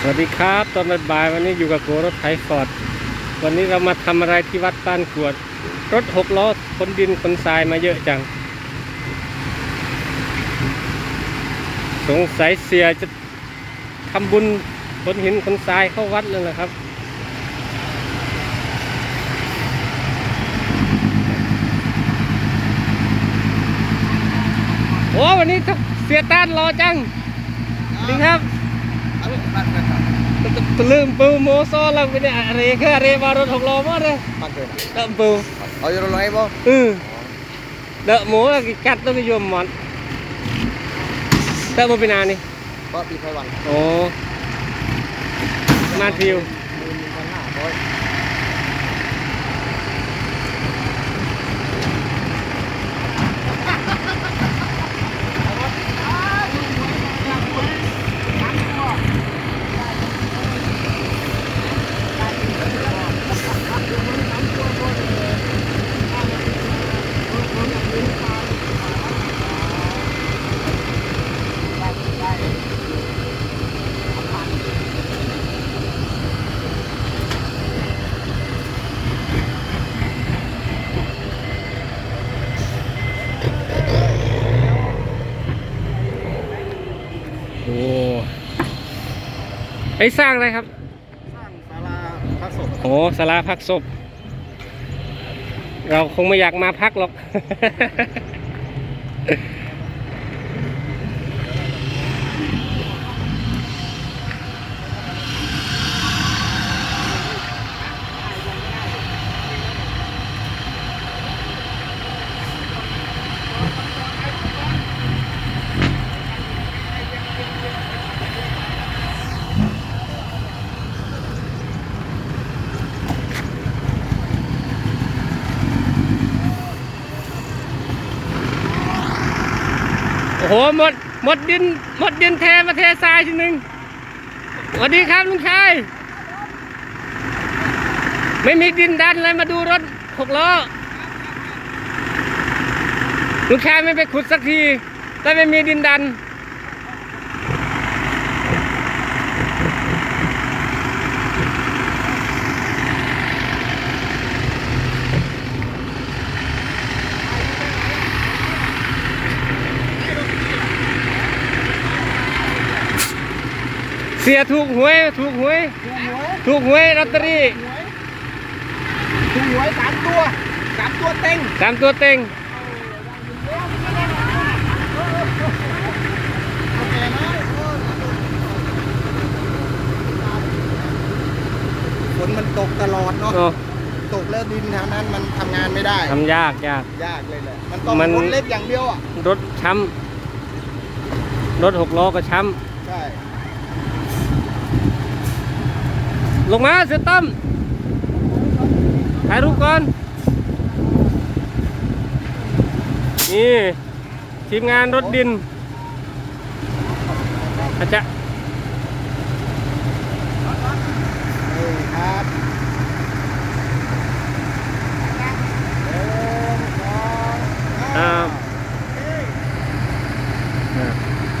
สวัสดีครับตอนบ่ายวันนี้อยู่กับโกรถไถฟอร์ดวันนี้เรามาทำอะไรที่วัดบ้านกวด รถหกล้อขนดินขนทรายมาเยอะจัง สงสัยเสียจะทำบุญขนหินขนทรายเข้าวัดเลยนะครับโอ้วันนี้เสียต้านรอจังดีครับ ตะลืมปูโมโซลังไปเนี่ยอะไรก็อะไรมารถหกล้อมาเลย Pakai. เดะปู Oh, you rolong apa? อือเดะหมูแล้วก็กัดต้องไปยมหมอนเดะหมูเป็นนานี่ Kok di Taiwan? โอ้มาทิว Mana, boy? โอ้ ไอ้สร้างอะไรครับ สร้างศาลาพระศพโอ้สาราพักศพ เราคงไม่อยากมาพักหรอก โหหมดหมดดินหมดดินเทมาเททรายทีหนึ่งสวัสดีครับลุงชายไม่มีดินดันเลยมาดูรถหกล้อลุงชายไม่ไปขุดสักทีแต่ไม่มีดินดัน สียถูกหวยถูกหวยถูกหวยลอตเตอรี่ถูกหวยสามตัวสามตัวเต็งสามตัวเต็งฝนมันตกตลอดเนาะโอ้ตกแล้วดินแถวนั้นมันทำงานไม่ได้ทำยากยากยากเลยแหละมันต้องมันรถเล็กอย่างเดียวอะรถช้ำรถหกล้อก็ช้ใช่ำ ลงมาเสียตั้มถ่ายรูปก่อน นี่ทีมงานรถดินอาจจะ